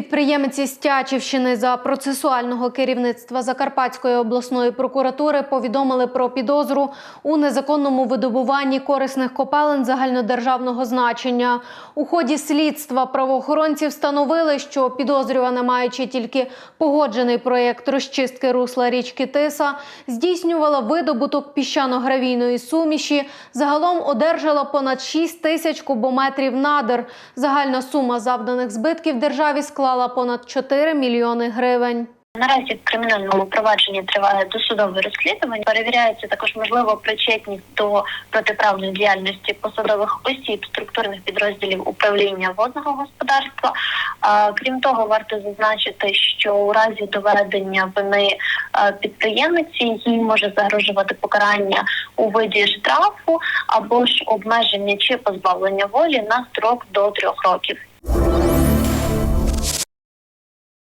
Підприємець із Тячівщини за процесуального керівництва Закарпатської обласної прокуратури повідомили про підозру у незаконному видобуванні корисних копалин загальнодержавного значення. У ході слідства правоохоронці встановили, що підозрювана, маючи тільки погоджений проєкт розчистки русла річки Тиса, здійснювала видобуток піщано-гравійної суміші. Загалом одержала понад 6 тисяч кубометрів надр. Загальна сума завданих збитків державі склала понад 4 мільйони гривень. Наразі в кримінальному провадженні триває досудове розслідування. Перевіряється також можливо причетність до протиправної діяльності посадових осіб структурних підрозділів управління водного господарства. Крім того, варто зазначити, що у разі доведення вини а, підприємиці їй може загрожувати покарання у виді штрафу або ж обмеження чи позбавлення волі на строк до трьох років.